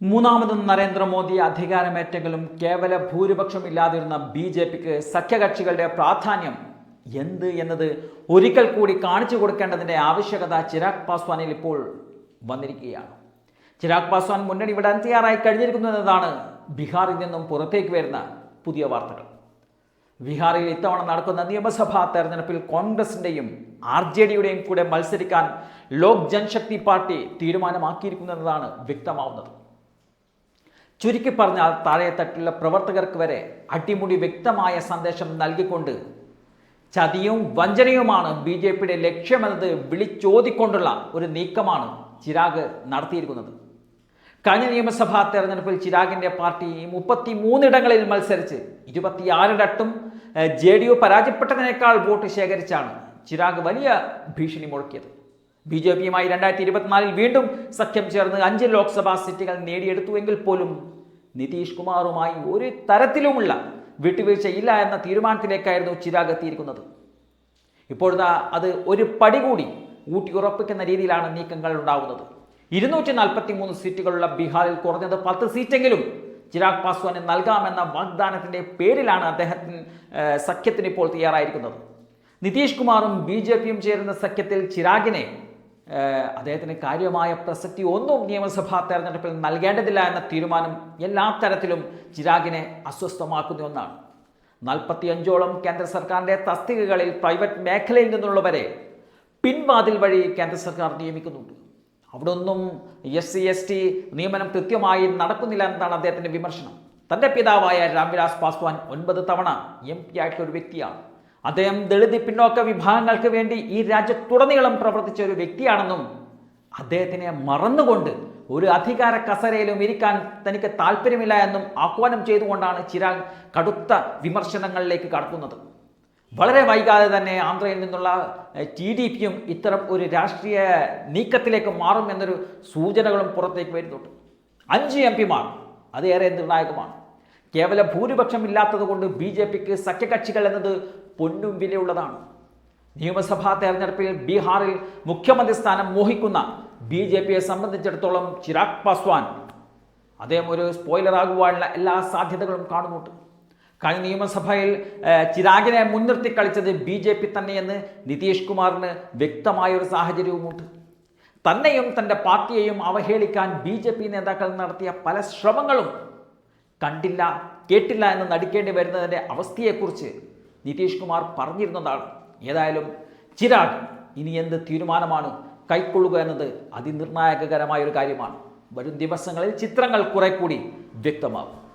മൂന്നാമതും നരേന്ദ്രമോദി അധികാരമേറ്റെങ്കിലും കേവല ഭൂരിപക്ഷം ഇല്ലാതിരുന്ന ബി ജെ പിക്ക് സഖ്യകക്ഷികളുടെ പ്രാധാന്യം എന്ത് എന്നത് ഒരിക്കൽ കൂടി കാണിച്ചു കൊടുക്കേണ്ടതിന്റെ ആവശ്യകത ചിരാഗ് പാസ്വാനിൽ ഇപ്പോൾ വന്നിരിക്കുകയാണ്. ചിരാഗ് പാസ്വാൻ മുന്നണി വിടാൻ തയ്യാറായി കഴിഞ്ഞിരിക്കുന്നു എന്നതാണ് ബീഹാറിൽ നിന്നും പുറത്തേക്ക് വരുന്ന പുതിയ വാർത്തകൾ. ബീഹാറിൽ ഇത്തവണ നടക്കുന്ന നിയമസഭാ തെരഞ്ഞെടുപ്പിൽ കോൺഗ്രസിന്റെയും ആർ ജെ ഡിയുടെയും കൂടെ മത്സരിക്കാൻ ലോക് ജനശക്തി പാർട്ടി തീരുമാനമാക്കിയിരിക്കുന്നു തീരുമാനമാക്കിയിരിക്കുന്നതാണ് വ്യക്തമാവുന്നത്. ചുരുക്കി പറഞ്ഞാൽ താഴെത്തട്ടിലെ പ്രവർത്തകർക്ക് വരെ അടിമുടി വ്യക്തമായ സന്ദേശം നൽകിക്കൊണ്ട് ചതിയും വഞ്ചനയുമാണ് ബി ജെ പിയുടെ ലക്ഷ്യമെന്നത് വിളിച്ചോതിക്കൊണ്ടുള്ള ഒരു നീക്കമാണ് ചിരാഗ് നടത്തിയിരിക്കുന്നത്. കഴിഞ്ഞ നിയമസഭാ തെരഞ്ഞെടുപ്പിൽ ചിരാഗിന്റെ പാർട്ടി മുപ്പത്തി മൂന്നിടങ്ങളിൽ മത്സരിച്ച് ഇരുപത്തിയാറിടത്തും ജെ ഡി യു പരാജയപ്പെട്ടതിനേക്കാൾ വോട്ട് ശേഖരിച്ചാണ് ചിരാഗ് വലിയ ഭീഷണി മുഴക്കിയത്. ബി ജെ പിയുമായി രണ്ടായിരത്തി ഇരുപത്തിനാലിൽ വീണ്ടും സഖ്യം ചേർന്ന് അഞ്ച് ലോക്സഭാ സീറ്റുകൾ നേടിയെടുത്തുവെങ്കിൽ പോലും നിതീഷ് കുമാറുമായി ഒരു തരത്തിലുമുള്ള വിട്ടുവീഴ്ചയില്ല എന്ന തീരുമാനത്തിലേക്കായിരുന്നു ചിരാഗ് എത്തിയിരിക്കുന്നത്. ഇപ്പോഴത്തെ അത് ഒരു പടി കൂടി ഊട്ടിയുറപ്പിക്കുന്ന രീതിയിലാണ് നീക്കങ്ങൾ ഉണ്ടാവുന്നത്. ഇരുന്നൂറ്റി നാൽപ്പത്തി മൂന്ന് സീറ്റുകളുള്ള ബീഹാറിൽ കുറഞ്ഞത് പത്ത് സീറ്റെങ്കിലും ചിരാഗ് പാസ്വാന് നൽകാമെന്ന വാഗ്ദാനത്തിന്റെ പേരിലാണ് അദ്ദേഹത്തിന് സഖ്യത്തിന് ഇപ്പോൾ തയ്യാറായിരിക്കുന്നത്. നിതീഷ് കുമാറും ബി ജെ പിയും ചേരുന്ന സഖ്യത്തിൽ ചിരാഗിനെ അദ്ദേഹത്തിന് കാര്യമായ പ്രസക്തി ഒന്നും നിയമസഭാ തെരഞ്ഞെടുപ്പിൽ നൽകേണ്ടതില്ല എന്ന തീരുമാനം എല്ലാ തരത്തിലും ചിരാഗിനെ അസ്വസ്ഥമാക്കുന്ന ഒന്നാണ്. നാൽപ്പത്തിയഞ്ചോളം കേന്ദ്ര സർക്കാരിന്റെ തസ്തികകളിൽ പ്രൈവറ്റ് മേഖലയിൽ നിന്നുള്ളവരെ പിൻവാതിൽ വഴി കേന്ദ്ര സർക്കാർ നിയമിക്കുന്നുണ്ട്. അവിടെ ഒന്നും എസ് സി എസ് ടി നിയമനം കൃത്യമായി നടക്കുന്നില്ല എന്നതാണ് അദ്ദേഹത്തിന്റെ വിമർശനം. തന്റെ പിതാവായ രാംവിലാസ് പാസ്വാൻ ഒൻപത് തവണ എം പി ആയിട്ടുള്ള ഒരു വ്യക്തിയാണ്. അദ്ദേഹം ദളിത് പിന്നോക്ക വിഭാഗങ്ങൾക്ക് വേണ്ടി ഈ രാജ്യത്തുടനീളം പ്രവർത്തിച്ച ഒരു വ്യക്തിയാണെന്നും അദ്ദേഹത്തിനെ മറന്നുകൊണ്ട് ഒരു അധികാര കസരയിലും ഇരിക്കാൻ തനിക്ക് താല്പര്യമില്ല എന്നും ആഹ്വാനം ചെയ്തുകൊണ്ടാണ് ചിരാഗ് കടുത്ത വിമർശനങ്ങളിലേക്ക് കടക്കുന്നത്. വളരെ വൈകാതെ തന്നെ ആന്ധ്രയിൽ നിന്നുള്ള ടി ഡി പിയും ഇത്തരം ഒരു രാഷ്ട്രീയ നീക്കത്തിലേക്ക് മാറും എന്നൊരു സൂചനകളും പുറത്തേക്ക് വരുന്നുണ്ട്. അഞ്ച് എം പിമാർ അത് ഏറെ നിർണായകമാണ്. കേവല ഭൂരിപക്ഷം ഇല്ലാത്തത് കൊണ്ട് ബി ജെ പിക്ക് സഖ്യകക്ഷികൾ എന്നത് പൊന്നും വിലയുള്ളതാണ്. നിയമസഭാ തെരഞ്ഞെടുപ്പിൽ ബീഹാറിൽ മുഖ്യമന്ത്രി സ്ഥാനം മോഹിക്കുന്ന ബി ജെ പിയെ സംബന്ധിച്ചിടത്തോളം ചിരാഗ് പാസ്വാൻ. അദ്ദേഹം ഒരു സ്പോയിലർ ആകുവാനുള്ള എല്ലാ സാധ്യതകളും കാണുന്നുണ്ട്. കഴിഞ്ഞ നിയമസഭയിൽ ചിരാഗിനെ മുൻനിർത്തി കളിച്ചത് ബി ജെ പി തന്നെയെന്ന് നിതീഷ് കുമാറിന് വ്യക്തമായൊരു സാഹചര്യവുമുണ്ട്. തന്നെയും തന്റെ പാർട്ടിയെയും അവഹേളിക്കാൻ ബി ജെ പി നേതാക്കൾ നടത്തിയ പല ശ്രമങ്ങളും കണ്ടില്ല കേട്ടില്ല എന്ന് നടിക്കേണ്ടി വരുന്നതിന്റെ അവസ്ഥയെക്കുറിച്ച് നിതീഷ് കുമാർ പറഞ്ഞിരുന്നതാണ്. ഏതായാലും ചിരാഗ് ഇനി എന്ത് തീരുമാനമാണ്? കൈക്കൊള്ളുക എന്നത് അതിനിർണായകകരമായ ഒരു കാര്യമാണ്. വരും ദിവസങ്ങളിൽ ചിത്രങ്ങൾ കുറെ കൂടി വ്യക്തമാകും.